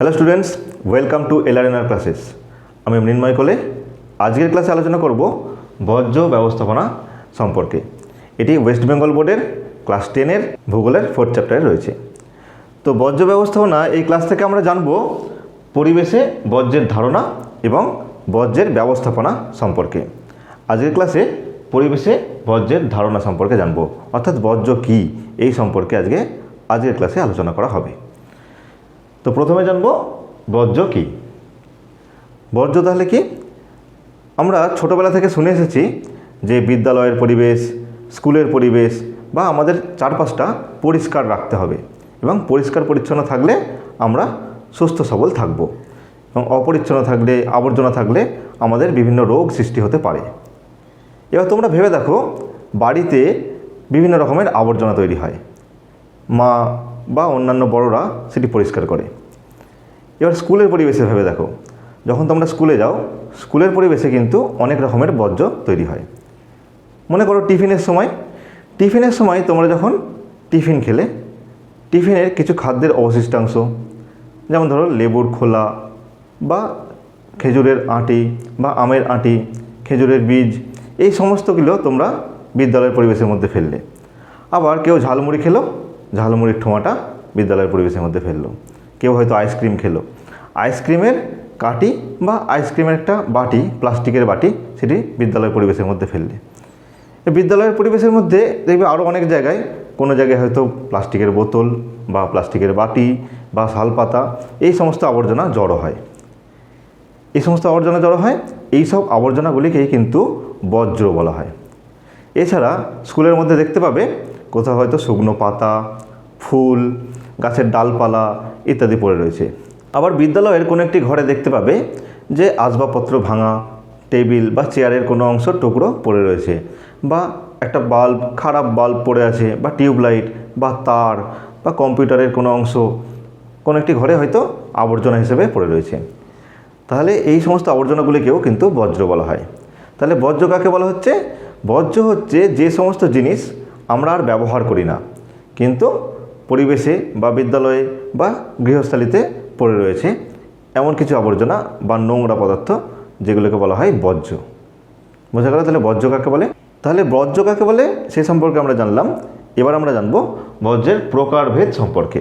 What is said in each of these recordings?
Hello students welcome to LRNR classes আমি মৃন্ময় কোলে। আজকের ক্লাসে আলোচনা করব বর্জ্য ব্যবস্থাপনা সম্পর্কে। এটি ওয়েস্ট বেঙ্গল বোর্ডের ক্লাস টেনের ভূগোলের ফোর্থ চ্যাপ্টারে রয়েছে। তো বর্জ্য ব্যবস্থাপনা, এই ক্লাস থেকে আমরা জানব পরিবেশে বর্জ্যের ধারণা এবং বর্জ্যের ব্যবস্থাপনা সম্পর্কে। আজকের ক্লাসে পরিবেশে বর্জ্যের ধারণা সম্পর্কে জানব। অর্থাৎ বর্জ্য কী, এই সম্পর্কে আজকে, আজকের ক্লাসে আলোচনা করা হবে। তো প্রথমে জানব বর্জ্য কী? বর্জ্য তাহলে কি? আমরা ছোটোবেলা থেকে শুনে এসেছি যে বিদ্যালয়ের পরিবেশ, স্কুলের পরিবেশ বা আমাদের চারপাশটা পরিষ্কার রাখতে হবে এবং পরিষ্কার পরিচ্ছন্ন থাকলে আমরা সুস্থ সবল থাকব এবং অপরিচ্ছন্ন থাকলে, আবর্জনা থাকলে আমাদের বিভিন্ন রোগ সৃষ্টি হতে পারে। এবার তোমরা ভেবে দেখো, বাড়িতে বিভিন্ন রকমের আবর্জনা তৈরি হয়। মা বা অন্যান্য বড়রা সেটি পরিষ্কার করে। এবার স্কুলের পরিবেশে ভেবে দেখো, যখন তোমরা স্কুলে যাও, স্কুলের পরিবেশে কিন্তু অনেক রকমের বর্জ্য তৈরি হয়। মনে করো টিফিনের সময় টিফিনের সময় তোমরা যখন টিফিন খেলে, টিফিনের কিছু খাদ্যের অবশিষ্টাংশ, যেমন ধরো লেবুর খোলা বা খেজুরের আঁটি বা আমের আঁটি, খেজুরের বীজ, এই সমস্তগুলো তোমরা বিদ্যালয়ের পরিবেশের মধ্যে ফেললে। আবার কেউ ঝালমুড়ি খেলো ঝালমুড়ির ঠোঁয়াটা বিদ্যালয়ের পরিবেশের মধ্যে ফেলল। কেউ হয়তো আইসক্রিম খেলো। আইসক্রিমের কাটি বা আইসক্রিমের একটা বাটি, প্লাস্টিকের বাটি, সেটি বিদ্যালয়ের পরিবেশের মধ্যে ফেললে। বিদ্যালয়ের পরিবেশের মধ্যে দেখবে আরও অনেক জায়গায়, কোনো জায়গায় হয়তো প্লাস্টিকের বোতল বা প্লাস্টিকের বাটি বা শালপাতা, এই সমস্ত আবর্জনা জড়ো হয়। এই সমস্ত আবর্জনা জড়ো হয়, এই সব আবর্জনাগুলিকেই কিন্তু বজ্র বলা হয়। এছাড়া স্কুলের মধ্যে দেখতে পাবে কোথাও হয়তো শুকনো পাতা, ফুল, গাছের ডালপালা ইত্যাদি পড়ে রয়েছে। আবার বিদ্যালয়ের কোনো একটি ঘরে দেখতে পাবে যে আসবাবপত্র ভাঙা, টেবিল বা চেয়ারের কোনো অংশ টুকরো পড়ে রয়েছে বা একটা বাল্ব, খারাপ বাল্ব পড়ে আছে বা টিউবলাইট বা তার বা কম্পিউটারের কোনো অংশ কোনো একটি ঘরে হয়তো আবর্জনা হিসেবে পড়ে রয়েছে। তাহলে এই সমস্ত আবর্জনাগুলিকেও কিন্তু বজ্র বলা হয়। তাহলে বজ্র কাকে বলা হচ্ছে? বজ্র হচ্ছে যে সমস্ত জিনিস আমরা আর ব্যবহার করি না। কিন্তু পরিবেশে বা বিদ্যালয়ে বা গৃহস্থালিতে পড়ে রয়েছে এমন কিছু আবর্জনা বা নোংরা পদার্থ, যেগুলোকে বলা হয় বজ্র বোঝা গেল তাহলে বজ্র কাকে বলে? তাহলে বজ্র কাকে বলে? সে সম্পর্কে আমরা জানলাম। এবার আমরা জানব বজ্রের প্রকারভেদ সম্পর্কে।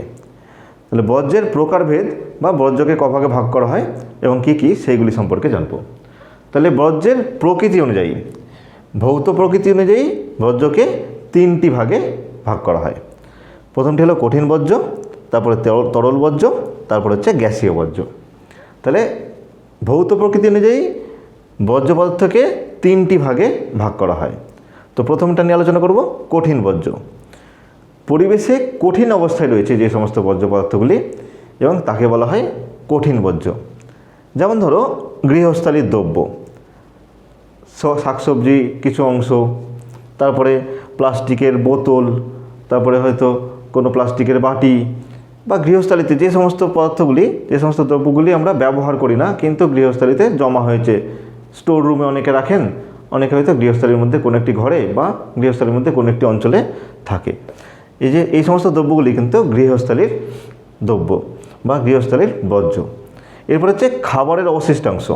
তাহলে বজ্রের প্রকারভেদ বা বজ্রকে কভাগে ভাগ করা হয় এবং কি কি সেইগুলি সম্পর্কে জানব। তাহলে বজ্রের প্রকৃতি অনুযায়ী, ভৌত প্রকৃতি অনুযায়ী বজ্রকে তিনটি ভাগে ভাগ করা হয়। প্রথমটি হলো কঠিন বর্জ্য, তারপরে তরল- বজ্র তারপর হচ্ছে গ্যাসীয় বর্জ্য। তাহলে ভৌত প্রকৃতি অনুযায়ী বর্জ্য পদার্থকে তিনটি ভাগে ভাগ করা হয়। তো প্রথমটা নিয়ে আলোচনা করব, কঠিন বর্জ্য। পরিবেশে কঠিন অবস্থায় রয়েছে যে সমস্ত বর্জ্য পদার্থগুলি এবং তাকে বলা হয় কঠিন বর্জ্য। যেমন ধরো, গৃহস্থালির দ্রব্য শাকসবজি, কিছু অংশ, তারপরে প্লাস্টিকের বোতল, তারপরে হয়তো কোনো প্লাস্টিকের বাটি বা গৃহস্থালিতে যে সমস্ত পদার্থগুলি, যে সমস্ত দ্রব্যগুলি আমরা ব্যবহার করি না, কিন্তু গৃহস্থালিতে জমা হয়েছে। স্টোর রুমে অনেকে রাখেন, অনেকে হয়তো গৃহস্থালির মধ্যে কোনো একটি ঘরে বা গৃহস্থালির মধ্যে কোনো একটি অঞ্চলে থাকে। এই যে, এই সমস্ত দ্রব্যগুলি কিন্তু গৃহস্থালির দ্রব্য বা গৃহস্থালির বর্জ্য। এরপর হচ্ছে খাবারের অবশিষ্টাংশ।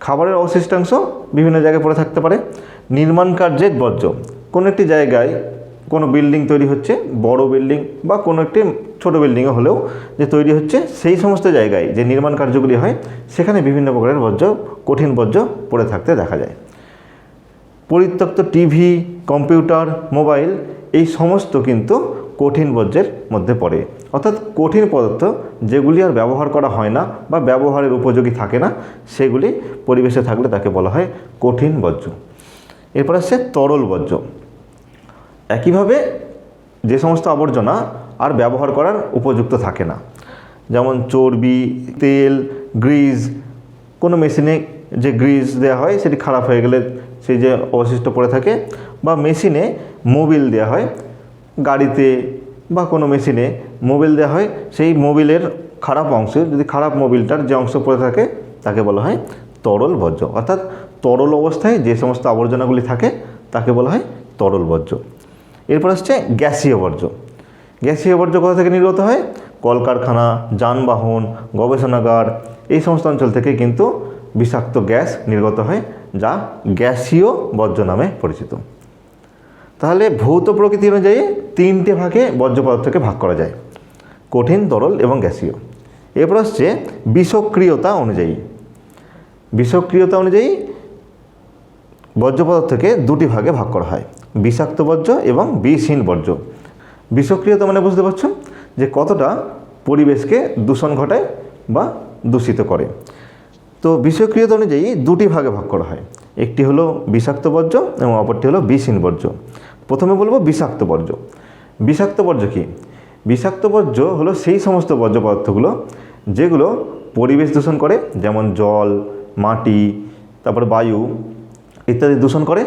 খাবারের অবশিষ্টাংশ বিভিন্ন জায়গায় পড়ে থাকতে পারে। নির্মাণ কার্যের বর্জ্য। কোনো একটি জায়গায় কোনো বিল্ডিং তৈরি হচ্ছে, বড় বিল্ডিং বা কোনো একটি ছোট বিল্ডিংয়ে হলেও যে তৈরি হচ্ছে, সেই সমস্ত জায়গায় যে নির্মাণ কার্যগুলি হয়, সেখানে বিভিন্ন প্রকারের বর্জ্য, কঠিন বর্জ্য পড়ে থাকতে দেখা যায়। পরিত্যক্ত টিভি, কম্পিউটার, মোবাইল, এই সমস্ত কিন্তু কঠিন বর্জ্যের মধ্যে পড়ে। অর্থাৎ কঠিন পদার্থ যেগুলি আর ব্যবহার করা হয় না বা ব্যবহারের উপযোগী থাকে না, সেগুলি পরিবেশে থাকলে তাকে বলা হয় কঠিন বর্জ্য। এরপর আসছে তরল বর্জ্য। একইভাবে যে সমস্ত আবর্জনা আর ব্যবহার করার উপযুক্ত থাকে না। যেমন চর্বি, তেল, গ্রিজ, কোনো মেশিনে যে গ্রিজ দেওয়া হয় সেটি খারাপ হয়ে গেলে সেই যে অবশিষ্ট পড়ে থাকে বা মেশিনে মোবিল দেওয়া হয়, গাড়িতে বা কোনো মেশিনে মোবিল দেওয়া হয়, সেই মোবিলের খারাপ অংশ যদি খারাপ মোবিলটার যে অংশ পড়ে থাকে তাকে বলা হয় তরল বর্জ্য। অর্থাৎ তরল অবস্থায় যে সমস্ত আবর্জনাগুলি থাকে তাকে বলা হয় তরল বর্জ্য। এরপর আসছে গ্যাসীয় বর্জ্য। গ্যাসীয় বর্জ্য কোথা থেকে নির্গত হয়? কলকারখানা, যানবাহন, গবেষণাগার, এই সমস্ত অঞ্চল থেকে কিন্তু বিষাক্ত গ্যাস নির্গত হয়, যা গ্যাসীয় বর্জ্য নামে পরিচিত। তাহলে ভৌত প্রকৃতি অনুযায়ী তিনটে ভাগে বর্জ্য পদার্থকে ভাগ করা যায়, কঠিন, তরল এবং গ্যাসীয়। এরপর আসছে বিষক্রিয়তা অনুযায়ী। বিষক্রিয়তা অনুযায়ী বর্জ্য পদার্থকে দুটি ভাগে ভাগ করা হয় বিষাক্ত বর্জ্য এবং বিষহীন বর্জ্য বিষক্রিয়তা মানে বুঝতে পারছ? যে কতটা পরিবেশকে দূষণ ঘটায় বা দূষিত করে। তো বিষক্রিয়তা অনুযায়ী দুটি ভাগে ভাগ করা হয়। একটি হলো বিষাক্ত বর্জ্য এবং অপরটি হলো বিষহীন বর্জ্য প্রথমে বলব বিষাক্ত বর্জ্য বিষাক্ত বর্জ্য কী? বিষাক্ত বর্জ্য হলো সেই সমস্ত বর্জ্য পদার্থগুলো যেগুলো পরিবেশ দূষণ করে, যেমন জল, মাটি, তারপর বায়ু ইত্যাদি দূষণ করে।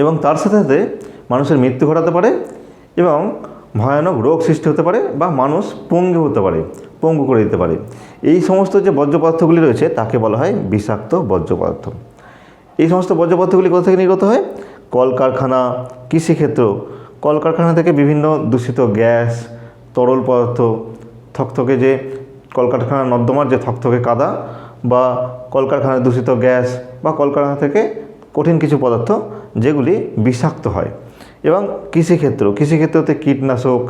এবং তার সাথে সাথে মানুষের মৃত্যু ঘটাতে পারে এবং ভয়ানক রোগ সৃষ্টি হতে পারে বা মানুষ পঙ্গু হতে পারে, পঙ্গু করে দিতে পারে। এই সমস্ত যে বর্জ্য পদার্থগুলি রয়েছে, তাকে বলা হয় বিষাক্ত বর্জ্য পদার্থ এই সমস্ত বর্জ্য পদার্থগুলি কোথা থেকে নির্গত হয়? কলকারখানা, কৃষিক্ষেত্র। কলকারখানা থেকে বিভিন্ন দূষিত গ্যাস, তরল পদার্থ, থকথকে যে কলকারখানা নর্দমার যে থকথকে কাদা বা কলকারখানার দূষিত গ্যাস বা কলকারখানা থেকে কঠিন কিছু পদার্থ যেগুলি বিষাক্ত হয়। এবং কৃষিক্ষেত্র, কৃষিক্ষেত্রতে কীটনাশক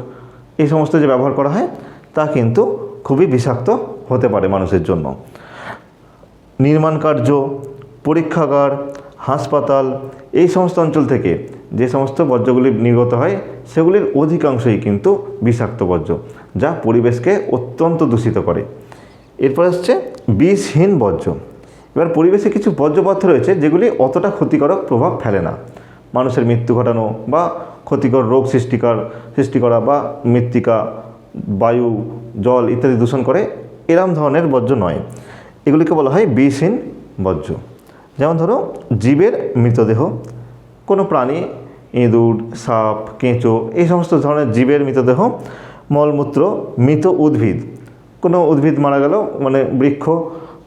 এই সমস্ত যে ব্যবহার করা হয়, তা কিন্তু খুবই বিষাক্ত হতে পারে মানুষের জন্য। নির্মাণ কার্য, পরীক্ষাগার, হাসপাতাল এই সমস্ত অঞ্চল থেকে যে সমস্ত বর্জ্যগুলি নির্গত হয়, সেগুলির অধিকাংশই কিন্তু বিষাক্ত বর্জ্য, যা পরিবেশকে অত্যন্ত দূষিত করে। এরপর হচ্ছে বিষহীন বর্জ্য। এবার পরিবেশে কিছু বর্জ্য রয়েছে যেগুলি অতটা ক্ষতিকারক প্রভাব ফেলে না। মানুষের মৃত্যু ঘটানো বা ক্ষতিকর রোগ সৃষ্টিকর, সৃষ্টি করা বা মৃত্তিকা, বায়ু, জল ইত্যাদি দূষণ করে এরম ধরনের বর্জ্য নয়। এগুলিকে বলা হয় বিষহীন বর্জ্য যেমন ধরো, জীবের মৃতদেহ। কোনো প্রাণী, ইঁদুর, সাপ, কেঁচো এই সমস্ত ধরনের জীবের মৃতদেহ, মলমূত্র, মৃত উদ্ভিদ। কোনো উদ্ভিদ মারা গেল মানে বৃক্ষ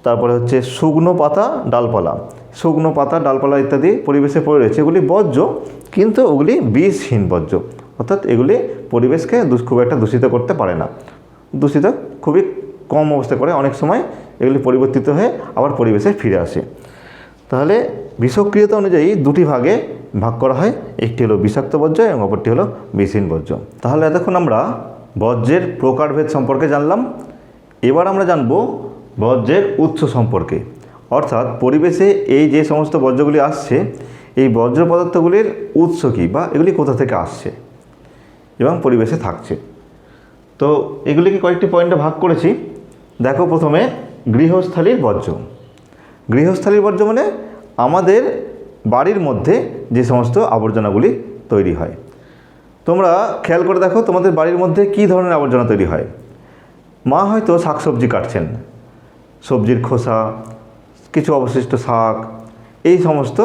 তারপরে হচ্ছে শুকনো পাতা, ডালপালা। শুকনো পাতা, ডালপালা ইত্যাদি পরিবেশে পড়ে রয়েছে। এগুলি বর্জ্য, কিন্তু ওগুলি বিষহীন বর্জ্য। অর্থাৎ এগুলি পরিবেশকে খুব একটা দূষিত করতে পারে না। দূষিত খুবই কম অবস্থা করে। অনেক সময় এগুলি পরিবর্তিত হয়ে আবার পরিবেশে ফিরে আসে। তাহলে বিষক্রিয়তা অনুযায়ী দুটি ভাগে ভাগ করা হয়। একটি হলো বিষাক্ত বর্জ্য এবং অপরটি হলো বিষহীন বর্জ্য। তাহলে এতক্ষণ আমরা বর্জ্যের প্রকারভেদ সম্পর্কে জানলাম। এবার আমরা জানব বর্জ্যের উৎস সম্পর্কে। অর্থাৎ পরিবেশে এই যে সমস্ত বর্জ্যগুলি আসছে, এই বর্জ্য পদার্থগুলির উৎস কী বা এগুলি কোথা থেকে আসছে এবং পরিবেশে থাকছে। তো এগুলিকে কয়েকটি পয়েন্টে ভাগ করেছি। দেখো প্রথমে গৃহস্থালির বর্জ্য গৃহস্থালির বর্জ্য মানে আমাদের বাড়ির মধ্যে যে সমস্ত আবর্জনাগুলি তৈরি হয়। তোমরা খেয়াল করে দেখো তোমাদের বাড়ির মধ্যে কী ধরনের আবর্জনা তৈরি হয়। মা হয়তো শাকসবজি কাটছেন সবজির খোসা, কিছু অবশিষ্ট শাক, এই সমস্ত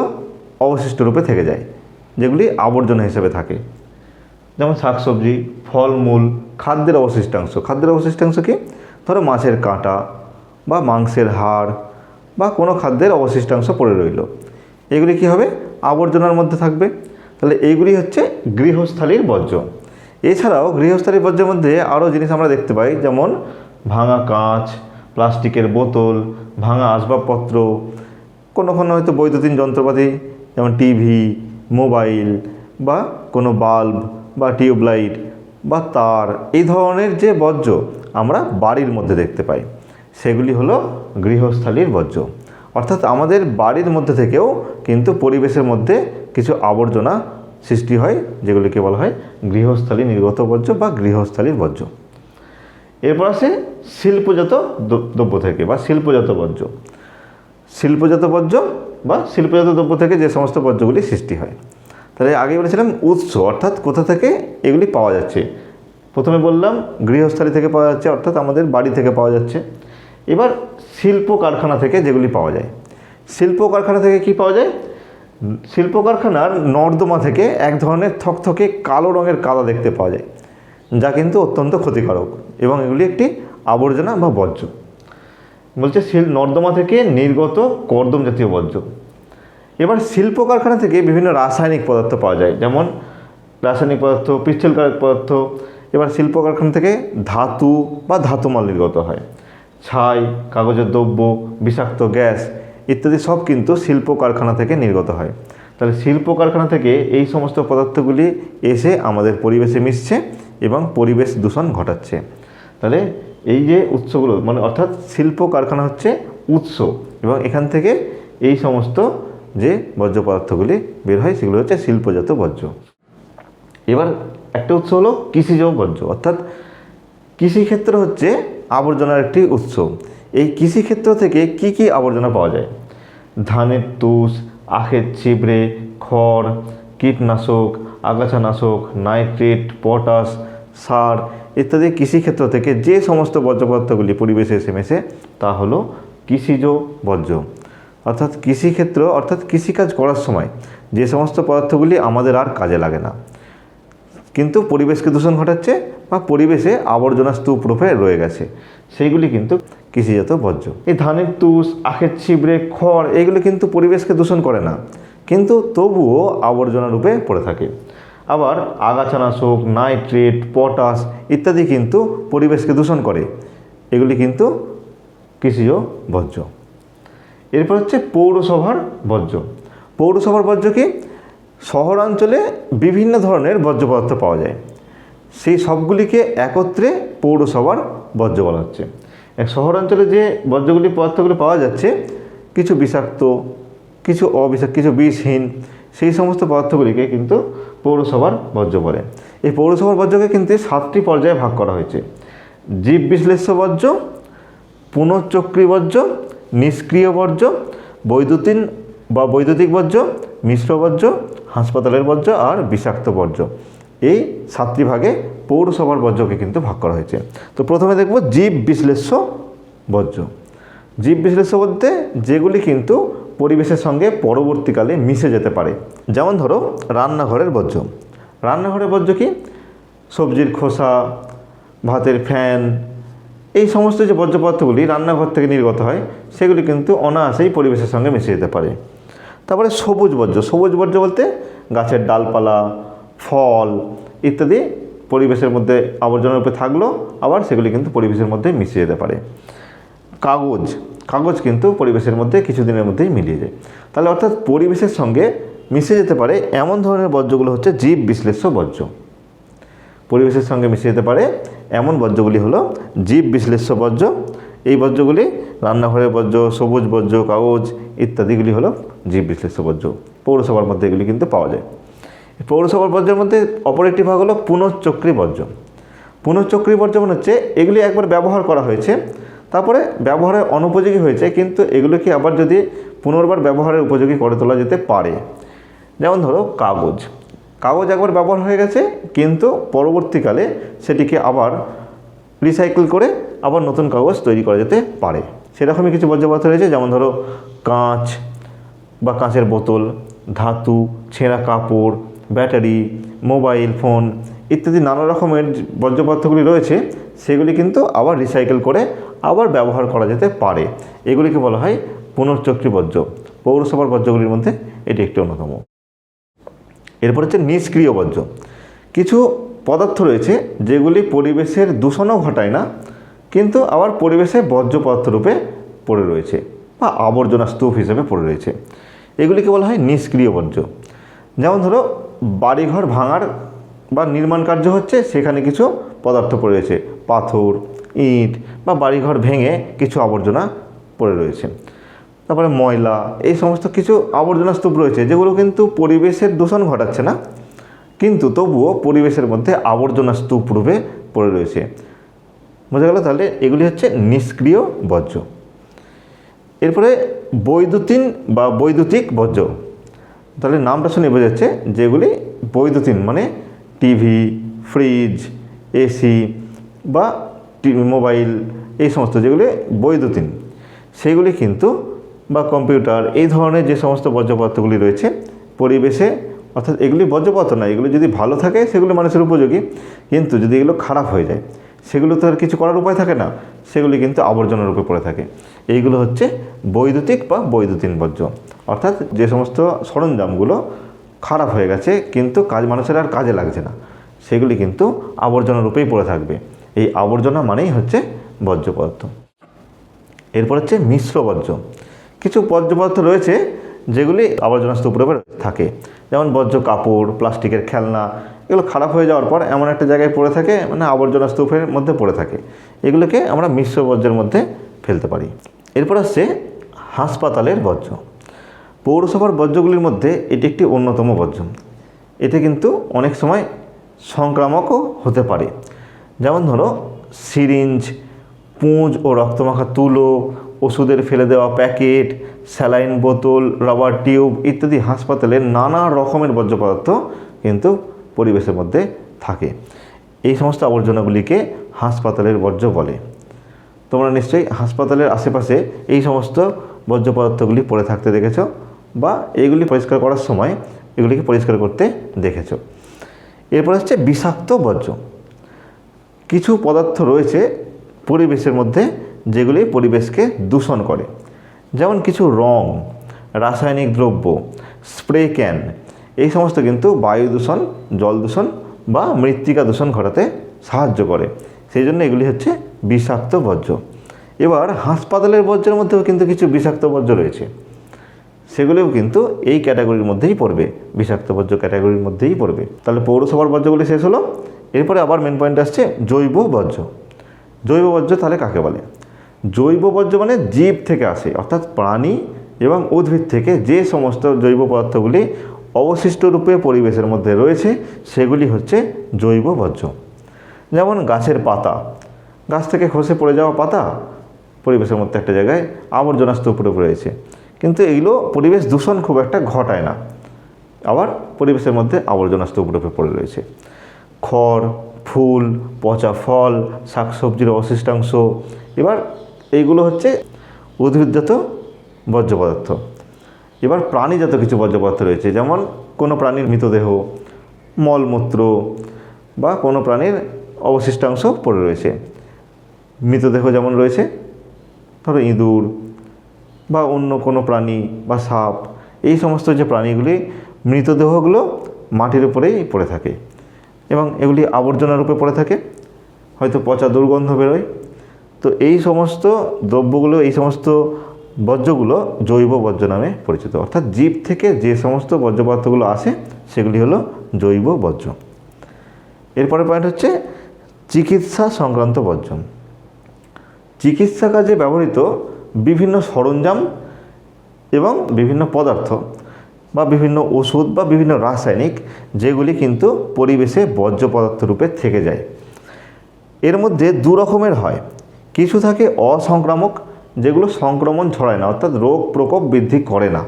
অবশিষ্ট রূপে থেকে যায়, যেগুলি আবর্জনা হিসেবে থাকে। যেমন শাক শাকসবজি, ফলমূল, খাদ্যের অবশিষ্টাংশ। খাদ্যের অবশিষ্টাংশ কি? ধরো মাছের কাঁটা বা মাংসের হাড় বা কোনো খাদ্যের অবশিষ্টাংশ পড়ে রইল। এগুলি কি হবে? আবর্জনার মধ্যে থাকবে। তাহলে এইগুলি হচ্ছে গৃহস্থালির বর্জ্য। এছাড়াও গৃহস্থালির বর্জ্যের মধ্যে আরও জিনিস আমরা দেখতে পাই, যেমন ভাঙা কাঁচ প্লাস্টিকের বোতল, ভাঙা আসবাবপত্র, কোনো কোনো হয়তো বৈদ্যুতিন যন্ত্রপাতি, যেমন টিভি, মোবাইল বা কোনো বাল্ব বা টিউবলাইট বা তার, এই ধরনের যে বর্জ্য আমরা বাড়ির মধ্যে দেখতে পাই, সেগুলি হলো গৃহস্থালির বর্জ্য। অর্থাৎ আমাদের বাড়ির মধ্যে থেকেও কিন্তু পরিবেশের মধ্যে কিছু আবর্জনা সৃষ্টি হয়, যেগুলিকে বলা হয় গৃহস্থালী নির্গত বর্জ্য বা গৃহস্থালীর বর্জ্য। এরপর আসে শিল্পজাত দ্রব্য থেকে বা শিল্পজাত বর্জ্য। শিল্পজাত বর্জ্য বা শিল্পজাত দ্রব্য থেকে যে সমস্ত বর্জ্যগুলি সৃষ্টি হয়। তাহলে আগে বলেছিলাম উৎস, অর্থাৎ কোথা থেকে এগুলি পাওয়া যাচ্ছে। প্রথমে বললাম গৃহস্থালী থেকে পাওয়া যাচ্ছে, অর্থাৎ আমাদের বাড়ি থেকে পাওয়া যাচ্ছে। এবার শিল্প কারখানা থেকে যেগুলি পাওয়া যায়। শিল্প কারখানা থেকে কি পাওয়া যায়? শিল্প কারখানার নর্দমা থেকে এক ধরনের থকথকে কালো রঙের কাদা দেখতে পাওয়া যায়, যা কিন্তু অত্যন্ত ক্ষতিকারক। এবং এগুলি একটি আবর্জনা বা বর্জ্য। বলছে শিল নর্দমা থেকে নির্গত কর্দম জাতীয় বর্জ্য। এবার শিল্প কারখানা থেকে বিভিন্ন রাসায়নিক পদার্থ পাওয়া যায়, যেমন রাসায়নিক পদার্থ পিচ্ছেলকারক পদার্থ। এবার শিল্প কারখানা থেকে ধাতু বা ধাতু মাল নির্গত হয়। ছাই, কাগজের দ্রব্য, বিষাক্ত গ্যাস ইত্যাদি সব কিন্তু শিল্প কারখানা থেকে নির্গত হয়। তাহলে শিল্প কারখানা থেকে এই সমস্ত পদার্থগুলি এসে আমাদের পরিবেশে মিশছে এবং পরিবেশ দূষণ ঘটাচ্ছে। তাহলে এই যে উৎসগুলো মানে অর্থাৎ শিল্প কারখানা হচ্ছে উৎস এবং এখান থেকে এই সমস্ত যে বর্জ্য পদার্থগুলি বের হয়, সেগুলো হচ্ছে শিল্পজাত বর্জ্য। এবার একটা উৎস হলো কৃষিজ বর্জ্য, অর্থাৎ কৃষিক্ষেত্র হচ্ছে আবর্জনার একটি উৎস। এই কৃষিক্ষেত্র থেকে কি কি আবর্জনা পাওয়া যায়? ধানের তুষ, আখের ছিবড়ে, খড়, কীটনাশক, আগাছানাশক, নাইট্রেট, পটাশ সার ইত্যাদি কৃষিক্ষেত্র থেকে যে সমস্ত বর্জ্য পদার্থগুলি পরিবেশে এসে মেশে তা হলো কৃষিজ বর্জ্য। অর্থাৎ কৃষিক্ষেত্র, অর্থাৎ কৃষিকাজ করার সময় যে সমস্ত পদার্থগুলি আমাদের আর কাজে লাগে না। কিন্তু পরিবেশকে দূষণ ঘটাচ্ছে বা পরিবেশে আবর্জনা স্তূপ রূপে রয়ে গেছে। সেইগুলি কিন্তু কৃষিজাত বর্জ্য। এই ধানের তুষ, আখের ছিবড়ে, খড়, এইগুলো কিন্তু পরিবেশকে দূষণ করে না। কিন্তু তবুও আবর্জনা রূপে পড়ে থাকে। আবার আগাছানাশক নাইট্রেট, পটাশ ইত্যাদি কিন্তু পরিবেশকে দূষণ করে। এগুলি কিন্তু কৃষিজ বর্জ্য। এরপর হচ্ছে পৌরসভার বর্জ্য। পৌরসভার বর্জ্য কি? শহরাঞ্চলে বিভিন্ন ধরনের বর্জ্য পদার্থ পাওয়া যায়। সেই সবগুলিকে একত্রে পৌরসভার বর্জ্য বলা হচ্ছে। শহরাঞ্চলে যে বর্জ্যগুলি পদার্থগুলি পাওয়া যাচ্ছে, কিছু বিষাক্ত, কিছু অবিষাক্ত, কিছু বিষহীন সেই সমস্ত পদার্থগুলিকে কিন্তু পৌরসভার বর্জ্য বলে। এই পৌরসভার বর্জ্যকে কিন্তু সাতটি পর্যায়ে ভাগ করা হয়েছে। জীব বিশ্লেষ্য বর্জ্য, পুনঃচক্রী বর্জ্য, নিষ্ক্রিয় বর্জ্য, বৈদ্যুতিন বা বৈদ্যুতিক বর্জ্য, মিশ্র বর্জ্য, হাসপাতালের বর্জ্য আর বিষাক্ত বর্জ্য। এই সাতটি ভাগে পৌরসভার বর্জ্যকে কিন্তু ভাগ করা হয়েছে। তো প্রথমে দেখব জীব বিশ্লেষ্য বর্জ্য। জীব বিশ্লেষ্য বলতে যেগুলি কিন্তু পরিবেশের সঙ্গে পরবর্তীকালে মিশে যেতে পারে। যেমন ধরো, রান্নাঘরের বর্জ্য। রান্নাঘরের বর্জ্য কি? সবজির খোসা, ভাতের ফ্যান, এই সমস্ত যে বর্জ্য পদার্থগুলি রান্নাঘর থেকে নির্গত হয়, সেগুলি কিন্তু অনায়াসেই পরিবেশের সঙ্গে মিশে যেতে পারে। তারপরে সবুজ বর্জ্য। সবুজ বর্জ্য বলতে গাছের ডালপালা, ফল ইত্যাদি পরিবেশের মধ্যে আবর্জনার উপরে থাকল আবার সেগুলি কিন্তু পরিবেশের মধ্যে মিশে যেতে পারে। কাগজ। কাগজ কিন্তু পরিবেশের মধ্যে কিছুদিনের মধ্যেই মিলিয়ে যায়। তাহলে অর্থাৎ পরিবেশের সঙ্গে মিশে যেতে পারে এমন ধরনের বর্জ্যগুলো হচ্ছে জীব বিশ্লেষ্য বর্জ্য। পরিবেশের সঙ্গে মিশে যেতে পারে এমন বর্জ্যগুলি হলো জীব বিশ্লেষ্য বর্জ্য। এই বর্জ্যগুলি রান্নাঘরের বর্জ্য, সবুজ বর্জ্য, কাগজ ইত্যাদিগুলি হলো জীব বিশ্লেষ্য বর্জ্য। পৌরসভার মধ্যে এগুলি কিন্তু পাওয়া যায়। পৌরসভার বর্জ্যের মধ্যে অপর একটি ভাগ হলো পুনঃচক্রী বর্জ্য। পুনঃচক্রী বর্জ্য মানে হচ্ছে এগুলি একবার ব্যবহার করা হয়েছে তারপরে ব্যবহারের অনুপযোগী হয়েছে, কিন্তু এগুলোকে আবার যদি পুনর্বার ব্যবহারের উপযোগী করে তোলা যেতে পারে। যেমন ধরো কাগজ। কাগজ একবার ব্যবহার হয়ে গেছে, কিন্তু পরবর্তীকালে সেটিকে আবার রিসাইকেল করে আবার নতুন কাগজ তৈরি করা যেতে পারে। সেরকমই কিছু বর্জ্য পদার্থ রয়েছে যেমন ধরো কাঁচ বা কাঁচের বোতল, ধাতু, ছেঁড়া কাপড়, ব্যাটারি, মোবাইল, ফোন ইত্যাদি নানা রকমের যে বর্জ্য পদার্থগুলি রয়েছে, সেগুলি কিন্তু আবার রিসাইকেল করে আবার ব্যবহার করা যেতে পারে। এগুলিকে বলা হয় পুনর্চক্রী বর্জ্য পৌরসভার বর্জ্যগুলির মধ্যে এটি একটি অন্যতম। এরপর হচ্ছে নিষ্ক্রিয় বর্জ্য কিছু পদার্থ রয়েছে যেগুলি পরিবেশের দূষণও ঘটায় না, কিন্তু আবার পরিবেশে বর্জ্য পদার্থ রূপে পড়ে রয়েছে বা আবর্জনা স্তূপ হিসেবে পড়ে রয়েছে। এগুলিকে বলা হয় নিষ্ক্রিয় বর্জ্য যেমন ধরো, বাড়িঘর ভাঙার বা নির্মাণ কার্য হচ্ছে, সেখানে কিছু পদার্থ পড়ে রয়েছে। পাথর ইট বা বাড়িঘর ভেঙে কিছু আবর্জনা পড়ে রয়েছে। তারপরে ময়লা, এই সমস্ত কিছু আবর্জনা স্তূপ রয়েছে, যেগুলো কিন্তু পরিবেশের দূষণ ঘটাচ্ছে না। কিন্তু তবুও পরিবেশের মধ্যে আবর্জনা স্তূপ রূপে পড়ে রয়েছে। বোঝা গেল তাহলে এগুলি হচ্ছে নিষ্ক্রিয় বর্জ্য। এরপরে বৈদ্যুতিন বা বৈদ্যুতিক বর্জ্য। তাহলে নামটা শুনে বোঝা যাচ্ছে যেগুলি বৈদ্যুতিন মানে টিভি, ফ্রিজ, এসি বা মোবাইল, এই সমস্ত যেগুলি বৈদ্যুতিন, সেগুলি কিন্তু বা কম্পিউটার, এই ধরনের যে সমস্ত বর্জ্যপদার্থগুলি রয়েছে পরিবেশে, অর্থাৎ এগুলি বর্জ্য পদার্থ না এগুলি যদি ভালো থাকে সেগুলি মানুষের উপযোগী, কিন্তু যদি এগুলো খারাপ হয়ে যায়, সেগুলো তো আর কিছু করার উপায় থাকে না, সেগুলি কিন্তু আবর্জনার রূপে পড়ে থাকে। এইগুলো হচ্ছে বৈদ্যুতিক বা বৈদ্যুতিন বর্জ্য অর্থাৎ যে সমস্ত সরঞ্জামগুলো খারাপ হয়ে গেছে, কিন্তু কাজ মানুষের আর কাজে লাগছে না, সেগুলি কিন্তু আবর্জনা রূপেই পড়ে থাকবে। এই আবর্জনা মানেই হচ্ছে বর্জ্য পদার্থ এরপর হচ্ছে মিশ্র বর্জ্য। কিছু বর্জ্য পদার্থ রয়েছে যেগুলি আবর্জনা স্তূপের উপরে থাকে। যেমন বর্জ্য কাপড়, প্লাস্টিকের খেলনা, এগুলো খারাপ হয়ে যাওয়ার পর এমন একটা জায়গায় পড়ে থাকে মানে আবর্জনা স্তূপের মধ্যে পড়ে থাকে। এগুলোকে আমরা মিশ্র বর্জ্যের মধ্যে ফেলতে পারি। এরপর আসছে হাসপাতালের বর্জ্য। পৌরসভার বর্জ্যগুলির মধ্যে এটি একটি অন্যতম বর্জ্য। এতে কিন্তু অনেক সময় সংক্রামকও হতে পারে। যেমন ধরো সিরিঞ্জ, পুঁজ ও রক্তমাখা তুলো, ওষুধের ফেলে দেওয়া প্যাকেট, স্যালাইন বোতল, রাবার টিউব ইত্যাদি হাসপাতালের নানা রকমের বর্জ্য পদার্থ কিন্তু পরিবেশের মধ্যে থাকে। এই সমস্ত আবর্জনাগুলিকে হাসপাতালের বর্জ্য বলে। তোমরা নিশ্চয়ই হাসপাতালের আশেপাশে এই সমস্ত বর্জ্য পদার্থগুলি পড়ে থাকতে দেখেছ বা এইগুলি পরিষ্কার করার সময় এগুলিকে পরিষ্কার করতে দেখেছ। এরপর হচ্ছে বিষাক্ত বর্জ্য। কিছু পদার্থ রয়েছে পরিবেশের মধ্যে যেগুলি পরিবেশকে দূষণ করে। যেমন কিছু রং, রাসায়নিক দ্রব্য, স্প্রে ক্যান, এই সমস্ত কিন্তু বায়ু দূষণ, জল দূষণ বা মৃত্তিকা দূষণ ঘটাতে সাহায্য করে। সেই জন্য এগুলি হচ্ছে বিষাক্ত বর্জ্য। এবার হাসপাতালের বর্জ্যের মধ্যেও কিন্তু কিছু বিষাক্ত বর্জ্য রয়েছে। সেগুলিও কিন্তু এই ক্যাটাগরির মধ্যেই পড়বে। বিষাক্ত বর্জ্য ক্যাটাগরির মধ্যেই পড়বে। তাহলে পৌরসভার বর্জ্যগুলি শেষ হলো। এরপরে আবার মেন পয়েন্ট আসছে জৈব বর্জ্য। জৈব বর্জ্য তাহলে কাকে বলে? জৈব বর্জ্য মানে জীব থেকে আসে, অর্থাৎ প্রাণী এবং উদ্ভিদ থেকে যে সমস্ত জৈব পদার্থগুলি অবশিষ্ট রূপে পরিবেশের মধ্যে রয়েছে, সেগুলি হচ্ছে জৈব বর্জ্য। যেমন গাছের পাতা, গাছ থেকে খসে পড়ে যাওয়া পাতা পরিবেশের মধ্যে একটা জায়গায় আবর্জনা উপরে রয়েছে। কিন্তু এগুলো পরিবেশ দূষণ খুব একটা ঘটায় না। আবার পরিবেশের মধ্যে আবর্জনা স্তূপ পড়ে রয়েছে। খড়, ফুল, পচা ফল, শাকসবজির অবশিষ্টাংশ। এবার এইগুলো হচ্ছে উদ্ভিদজাত বর্জ্য পদার্থ এবার প্রাণীজাত কিছু বর্জ্য পদার্থ রয়েছে, যেমন কোনো প্রাণীর মৃতদেহ, মলমূত্র বা কোনো প্রাণীর অবশিষ্টাংশ পড়ে রয়েছে। মৃতদেহ যেমন রয়েছে, ধরো ইঁদুর বা অন্য কোনো প্রাণী বা সাপ, এই সমস্ত যে প্রাণীগুলি মৃতদেহগুলো মাটির উপরেই পড়ে থাকে। এবং এগুলি আবর্জনা রূপে পড়ে থাকে, হয়তো পচা দুর্গন্ধ বেরোয়। তো এই সমস্ত দ্রব্যগুলো, এই সমস্ত বর্জ্যগুলো জৈব বর্জ্য নামে পরিচিত। অর্থাৎ জীব থেকে যে সমস্ত বর্জ্য পদার্থগুলো আসে, সেগুলি হলো জৈব বর্জ্য। এরপরে পয়েন্ট হচ্ছে চিকিৎসা সংক্রান্ত বর্জ্য। চিকিৎসা কাজে ব্যবহৃত বিভিন্ন সরঞ্জাম এবং বিভিন্ন পদার্থ বা বিভিন্ন ওষুধ বা বিভিন্ন রাসায়নিক, যেগুলি কিন্তু পরিবেশে বর্জ্য পদার্থ রূপে থেকে যায়। এর মধ্যে দু রকমের হয়। কিছু থাকে অসংক্রামক, যেগুলো সংক্রমণ ছড়ায় না, অর্থাৎ রোগ প্রকোপ বৃদ্ধি করে না।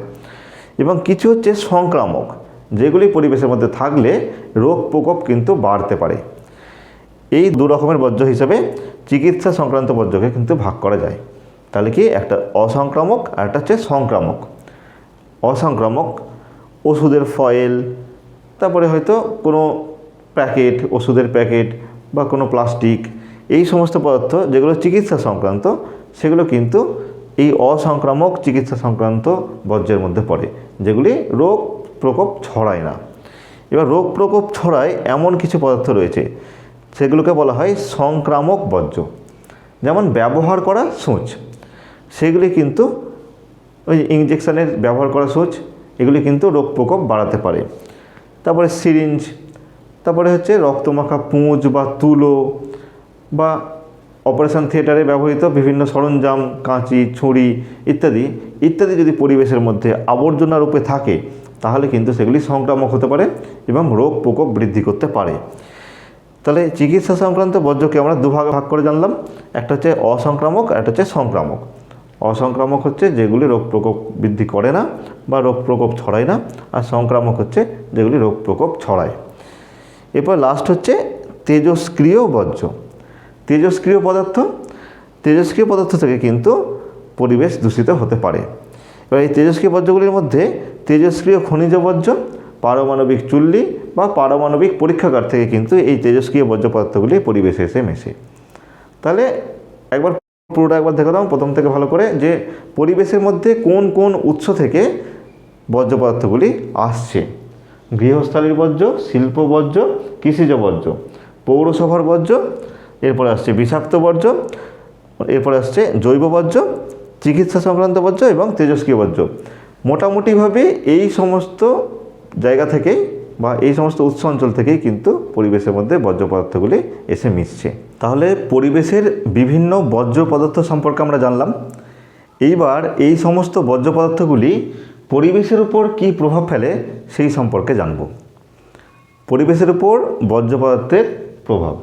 এবং কিছু হচ্ছে সংক্রামক, যেগুলি পরিবেশের মধ্যে থাকলে রোগ প্রকোপ কিন্তু বাড়তে পারে। এই দু রকমের বর্জ্য হিসেবে চিকিৎসা সংক্রান্ত বর্জ্যকে কিন্তু ভাগ করা যায়। তাহলে কি? একটা অসংক্রামক আর একটা হচ্ছে সংক্রামক। অসংক্রামক ওষুধের ফয়েল তারপরে হয়তো কোনো প্যাকেট ওষুধের প্যাকেট বা কোনো প্লাস্টিক এই সমস্ত পদার্থ যেগুলো চিকিৎসা সংক্রান্ত, সেগুলো কিন্তু এই অসংক্রামক চিকিৎসা সংক্রান্ত বর্জ্যের মধ্যে পড়ে, যেগুলি রোগ প্রকোপ ছড়ায় না। এবার রোগ প্রকোপ ছড়ায় এমন কিছু পদার্থ রয়েছে, সেগুলোকে বলা হয় সংক্রামক বর্জ্য। যেমন ব্যবহার করা সূচ, সেগুলি কিন্তু ওই ইঞ্জেকশানের ব্যবহার করা সূচ এগুলি কিন্তু রোগ প্রকোপ বাড়াতে পারে। তারপরে সিরিঞ্জ, তারপরে হচ্ছে রক্তমাখা পুঁজ বা তুলো বা অপারেশন থিয়েটারে ব্যবহৃত বিভিন্ন সরঞ্জাম, কাঁচি, ছুরি ইত্যাদি। ইত্যাদি যদি পরিবেশের মধ্যে আবর্জনা রূপে থাকে, তাহলে কিন্তু সেগুলি সংক্রামক হতে পারে এবং রোগ প্রকোপ বৃদ্ধি করতে পারে। তাহলে চিকিৎসা সংক্রান্ত বর্জ্যকে আমরা দুভাগে ভাগ করে জানলাম। একটা হচ্ছে অসংক্রামক একটা হচ্ছে সংক্রামক। অসংক্রামক হচ্ছে যেগুলি রোগ প্রকোপ বৃদ্ধি করে না বা রোগ প্রকোপ ছড়ায় না, আর সংক্রামক হচ্ছে যেগুলি রোগ প্রকোপ ছড়ায়। এরপর লাস্ট হচ্ছে তেজস্ক্রিয় বর্জ্য। তেজস্ক্রিয় পদার্থ তেজস্ক্রিয় পদার্থ থেকে কিন্তু পরিবেশ দূষিত হতে পারে। এবার এই তেজস্ক্রিয় বর্জ্যগুলির মধ্যে তেজস্ক্রিয় খনিজ বর্জ্য, পারমাণবিক চুল্লি বা পারমাণবিক পরীক্ষাগার থেকে কিন্তু এই তেজস্ক্রিয় বর্জ্য পদার্থগুলি পরিবেশে এসে মেশে। তাহলে একবার পুরোটা একবার দেখে দাও, প্রথম থেকে ভালো করে, যে পরিবেশের মধ্যে কোন কোন উৎস থেকে বর্জ্য পদার্থগুলি আসছে। গৃহস্থালির বর্জ্য, শিল্প বর্জ্য, কৃষিজ বর্জ্য, পৌরসভার বর্জ্য, এরপরে আসছে বিষাক্ত বর্জ্য, এরপরে আসছে জৈব বর্জ্য, চিকিৎসা সংক্রান্ত বর্জ্য এবং তেজস্ক্রিয় বর্জ্য। মোটামুটিভাবে এই সমস্ত জায়গা থেকেই বা এই সমস্ত উৎস অঞ্চল থেকেই কিন্তু পরিবেশের মধ্যে বর্জ্য পদার্থগুলি এসে মিশছে। তাহলে পরিবেশের বিভিন্ন বর্জ্য পদার্থ সম্পর্কে আমরা জানলাম। এইবার এই সমস্ত বর্জ্য পদার্থগুলি পরিবেশের উপর কী প্রভাব ফেলে সেই সম্পর্কে জানব। পরিবেশের উপর বর্জ্য পদার্থের প্রভাব।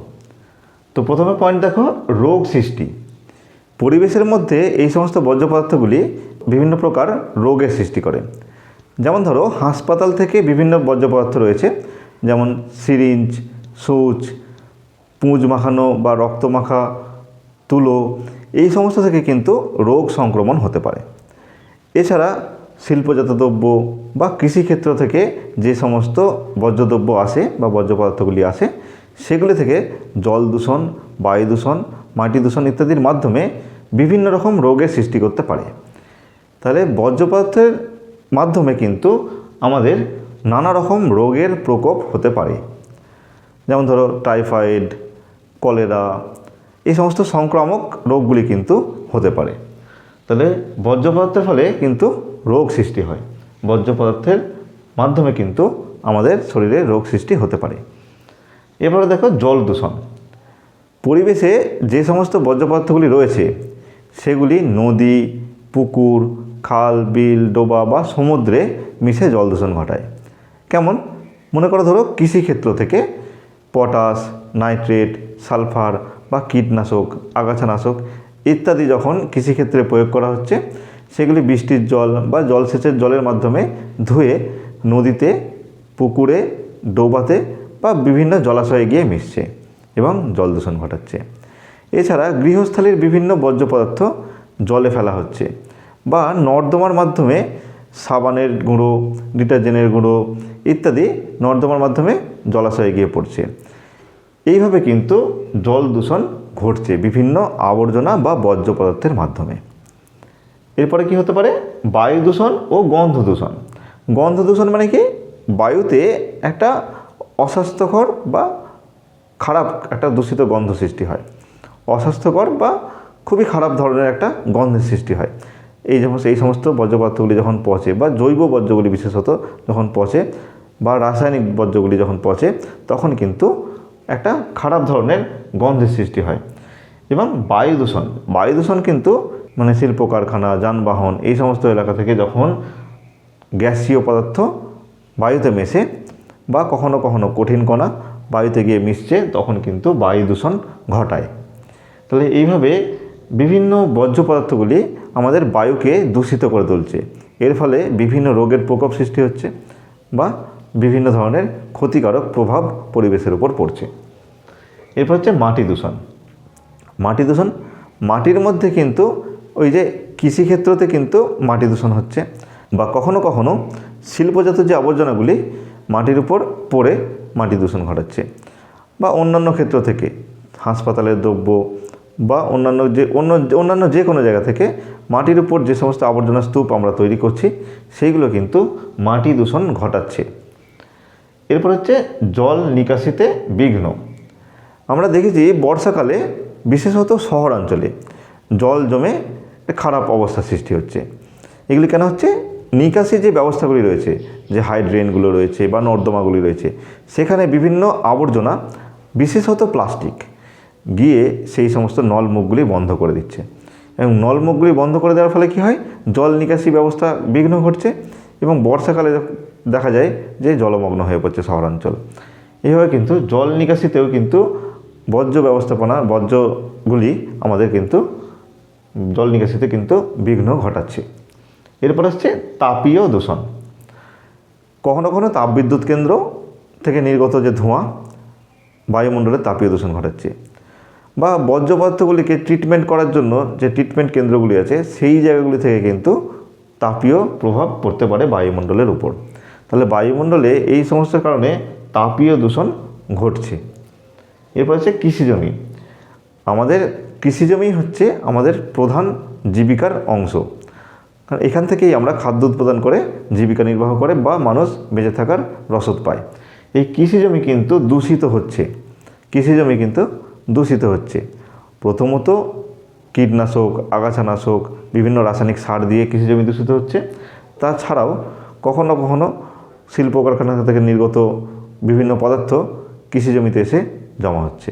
তো প্রথমে পয়েন্ট দেখো, রোগ সৃষ্টি। পরিবেশের মধ্যে এই সমস্ত বর্জ্য পদার্থগুলি বিভিন্ন প্রকার রোগের সৃষ্টি করে। যেমন ধরো, হাসপাতাল থেকে বিভিন্ন বর্জ্য পদার্থ রয়েছে, যেমন সিরিঞ্জ, সুচ পুঁজ মাখানো বা রক্ত মাখা, তুলো, এই সমস্ত থেকে কিন্তু রোগ সংক্রমণ হতে পারে। এছাড়া শিল্পজাত দ্রব্য বা কৃষিক্ষেত্র থেকে যে সমস্ত বর্জ্যদ্রব্য আসে বা বর্জ্য পদার্থগুলি আসে, সেগুলি থেকে জল দূষণ, বায়ু দূষণ, মাটি দূষণ ইত্যাদির মাধ্যমে বিভিন্ন রকম রোগের সৃষ্টি করতে পারে। তাহলে বর্জ্য পদার্থের মাধ্যমে কিন্তু আমাদের নানা রকম রোগের প্রকোপ হতে পারে। যেমন ধরো টাইফয়েড কলেরা, এই সমস্ত সংক্রামক রোগগুলি কিন্তু হতে পারে। তাহলে বর্জ্য পদার্থের ফলে কিন্তু রোগ সৃষ্টি হয়। বর্জ্য পদার্থের মাধ্যমে কিন্তু আমাদের শরীরে রোগ সৃষ্টি হতে পারে। এবারে দেখো জল দূষণ। পরিবেশে যে সমস্ত বর্জ্য পদার্থগুলি রয়েছে, সেগুলি নদী, পুকুর, খাল, বিল, ডোবা বা সমুদ্রে মিশে জল দূষণ ঘটায়। কেমন? মনে করো ধরো কৃষিক্ষেত্র থেকে পটাশ, নাইট্রেট সালফার বা কীটনাশক, আগাছানাশক ইত্যাদি যখন কৃষিক্ষেত্রে প্রয়োগ করা হচ্ছে, সেগুলি বৃষ্টির জল বা জলসেচের জলের মাধ্যমে ধুয়ে নদীতে, পুকুরে, ডোবাতে বা বিভিন্ন জলাশয়ে গিয়ে মিশছে এবং জল দূষণ ঘটাচ্ছে। এছাড়া গৃহস্থালির বিভিন্ন বর্জ্য পদার্থ জলে ফেলা হচ্ছে বা নর্দমার মাধ্যমে সাবানের গুঁড়ো, ডিটারজেন্টের গুঁড়ো ইত্যাদি নর্দমার মাধ্যমে জলাশয়ে গিয়ে পড়ছে। এইভাবে কিন্তু জল দূষণ ঘটছে বিভিন্ন আবর্জনা বা বর্জ্য পদার্থের মাধ্যমে। এরপরে কি হতে পারে? বায়ু দূষণ ও গন্ধ দূষণ। গন্ধ দূষণ মানে কি? বায়ুতে একটা অস্বাস্থ্যকর বা খারাপ একটা দূষিত গন্ধ সৃষ্টি হয়। অস্বাস্থ্যকর বা খুবই খারাপ ধরনের একটা গন্ধের সৃষ্টি হয়। এই যেমন এই সমস্ত বর্জ্য পদার্থগুলি যখন পচে বা জৈব বর্জ্যগুলি বিশেষত যখন পচে বা রাসায়নিক বর্জ্যগুলি যখন পচে, তখন কিন্তু একটা খারাপ ধরনের গন্ধের সৃষ্টি হয়। এবং বায়ু দূষণ বায়ু দূষণ কিন্তু মানে শিল্প কারখানা যানবাহন এই সমস্ত এলাকা থেকে যখন গ্যাসীয় পদার্থ বায়ুতে মেশে বা কখনো কখনো কঠিন কণা বায়ুতে গিয়ে মিশছে, তখন কিন্তু বায়ু দূষণ ঘটায়। তাহলে এইভাবে বিভিন্ন বর্জ্য পদার্থগুলি আমাদের বায়ুকে দূষিত করে তুলছে। এর ফলে বিভিন্ন রোগের প্রকোপ সৃষ্টি হচ্ছে বা বিভিন্ন ধরনের ক্ষতিকারক প্রভাব পরিবেশের উপর পড়ছে। এরপর হচ্ছে মাটি দূষণ। মাটি দূষণ, মাটির মধ্যে কিন্তু ওই যে কৃষিক্ষেত্রতে কিন্তু মাটি দূষণ হচ্ছে বা কখনো কখনো শিল্পজাত যে আবর্জনাগুলি মাটির উপর পড়ে মাটি দূষণ ঘটাচ্ছে বা অন্যান্য ক্ষেত্র থেকে, হাসপাতালের দ্রব্য বা অন্যান্য যে, অন্য, অন্যান্য যে কোনো জায়গা থেকে মাটির উপর যে সমস্ত আবর্জনা স্তূপ আমরা তৈরি করছি, সেইগুলো কিন্তু মাটি দূষণ ঘটাচ্ছে। এরপর হচ্ছে জল নিকাশিতে বিঘ্ন। আমরা দেখেছি বর্ষাকালে, বিশেষত শহরাঞ্চলে, জল জমে খারাপ অবস্থা সৃষ্টি হচ্ছে। এগুলি কেন হচ্ছে? নিকাশি যে ব্যবস্থাগুলি রয়েছে, যে হাইড্রেনগুলো রয়েছে বা নর্দমাগুলি রয়েছে, সেখানে বিভিন্ন আবর্জনা, বিশেষত প্লাস্টিক, গিয়ে সেই সমস্ত নলমুখগুলি বন্ধ করে দিচ্ছে। এবং নলমুখগুলি বন্ধ করে দেওয়ার ফলে কী হয়? জল নিকাশি ব্যবস্থা বিঘ্ন ঘটছে এবং বর্ষাকালে দেখা যায় যে জলমগ্ন হয়ে পড়ছে শহরাঞ্চল। এইভাবে কিন্তু জল নিকাশিতেও কিন্তু বর্জ্য ব্যবস্থাপনা, বর্জ্যগুলি আমাদের কিন্তু জল নিকাশিতে কিন্তু বিঘ্ন ঘটাচ্ছে। এরপর হচ্ছে তাপীয় দূষণ। কখনো কখনো তাপবিদ্যুৎ কেন্দ্র থেকে নির্গত যে ধোঁয়া, বায়ুমণ্ডলে তাপীয় দূষণ ঘটাচ্ছে বা বর্জ্য পদার্থগুলিকে ট্রিটমেন্ট করার জন্য যে ট্রিটমেন্ট কেন্দ্রগুলি আছে, সেই জায়গাগুলি থেকে কিন্তু তাপীয় প্রভাব পড়তে পারে বায়ুমণ্ডলের উপর। তাহলে বায়ুমণ্ডলে এই সমস্যার কারণে তাপীয় দূষণ ঘটছে। এরপর হচ্ছে কৃষিজমি আমাদের কৃষিজমি হচ্ছে আমাদের প্রধান জীবিকার অংশ। কারণ এখান থেকেই আমরা খাদ্য উৎপাদন করে, জীবিকা নির্বাহ করে বা মানুষ বেঁচে থাকার রসদ পায়। এই কৃষি জমি কিন্তু দূষিত হচ্ছে। কৃষি জমি কিন্তু দূষিত হচ্ছে। প্রথমত কীটনাশক, আগাছানাশক, বিভিন্ন রাসায়নিক সার দিয়ে কৃষি জমি দূষিত হচ্ছে। তাছাড়াও কখনো কখনো শিল্প কারখানা থেকে নির্গত বিভিন্ন পদার্থ কৃষি জমিতে এসে জমা হচ্ছে।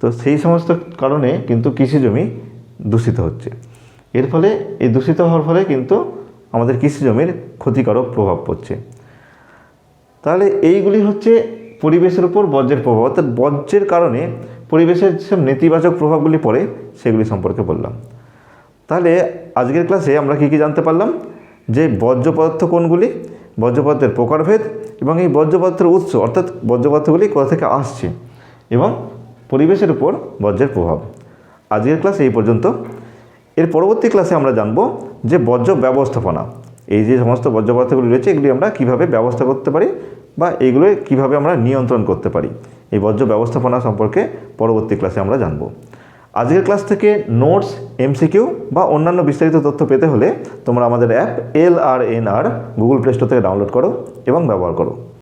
তো সেই সমস্ত কারণে কিন্তু কৃষি জমি দূষিত হচ্ছে। এর ফলে, এই দূষিত হওয়ার ফলে কিন্তু আমাদের কৃষি জমির ক্ষতিকারক প্রভাব পড়ছে। তাহলে এইগুলি হচ্ছে পরিবেশের উপর বর্জ্যের প্রভাব। অর্থাৎ বর্জ্যের কারণে পরিবেশের যেসব নেতিবাচক প্রভাবগুলি পড়ে, সেগুলি সম্পর্কে বললাম। তাহলে আজকের ক্লাসে আমরা কী কী জানতে পারলাম? যে বর্জ্য পদার্থ কোনগুলি? পদার্থের প্রকারভেদ এবং এই পদার্থের উৎস, অর্থাৎ বর্জ্য পদার্থগুলি কোথা থেকে আসছে এবং পরিবেশের উপর বর্জ্যের প্রভাব। আজকের ক্লাস এই পর্যন্ত। এর পরবর্তী ক্লাসে আমরা জানব যে বর্জ্য ব্যবস্থাপনা, এই যে সমস্ত বর্জ্য পদার্থগুলি রয়েছে, এগুলি আমরা কীভাবে ব্যবস্থা করতে পারি বা এগুলো কীভাবে আমরা নিয়ন্ত্রণ করতে পারি, এই বর্জ্য ব্যবস্থাপনা সম্পর্কে পরবর্তী ক্লাসে আমরা জানব। আজকের ক্লাস থেকে নোটস এমসিকিউ বা অন্যান্য বিস্তারিত তথ্য পেতে হলে তোমরা আমাদের app L R N R Google Play Store থেকে ডাউনলোড করো এবং ব্যবহার করো।